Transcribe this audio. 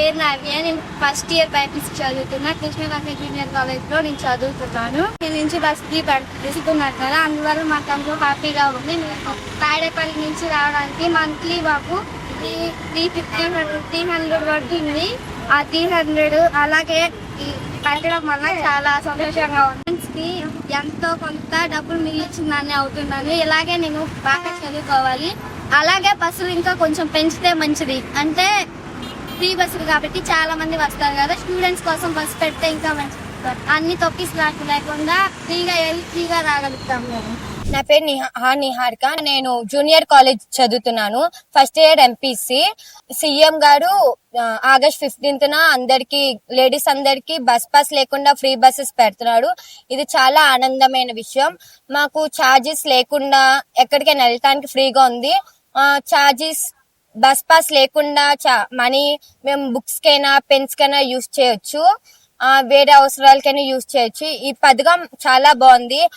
పేరు నవ్య నేను first year BiPC చదువుతున్నా. కృష్ణరాజ జూనియర్ కాలేజ్లో నేను చదువుతున్నాను. నేను నుంచి బస్ తీసుకున్నారు కదా. అందువల్ల మాకు అందరూ హ్యాపీగా ఉంది. నేను తాడేపల్లి నుంచి రావడానికి మంత్లీ మాకు three three fifteen three hundred పడుతుంది. ఆ త్రీ హండ్రెడ్ అలాగే పెట్టడం వల్ల చాలా సంతోషంగా ఉంది. ఎంతో కొంత డబ్బులు మిగిలిచిందని అవుతున్నాను ఇలాగే నేను బాగా చదువుకోవాలి. అలాగే బస్సులు ఇంకా కొంచెం పెంచితే మంచిది. అంటే ఫ్రీ బస్సులు కాబట్టి చాలా మంది వస్తారు కదా. స్టూడెంట్స్ కోసం బస్సు పెడితే ఇంకా మంచిది. అన్ని తొక్కిసలాట్లు లేకుండా ఫ్రీగా వెళ్ళి ఫ్రీగా రాగలుగుతాం మేము. నా పేరు నిహా నిహారిక. నేను జూనియర్ కాలేజ్ చదువుతున్నాను. First year MPC. సీఎం గారు ఆగస్ట్ ఫిఫ్టీన్త్ న అందరికి లేడీస్ అందరికి బస్ పాస్ లేకుండా ఫ్రీ బస్సెస్ పెడుతున్నాడు. ఇది చాలా ఆనందమైన విషయం. మాకు ఛార్జెస్ లేకుండా ఎక్కడికైనా వెళ్ళటానికి ఫ్రీగా ఉంది. ఛార్జెస్ బస్ పాస్ లేకుండా చా- మనీ మేము బుక్స్ కైనా పెన్స్ కైనా యూస్ చేయొచ్చు వేరే అవసరాలకైనా యూస్ చేయొచ్చు. ఈ పథకం చాలా బాగుంది.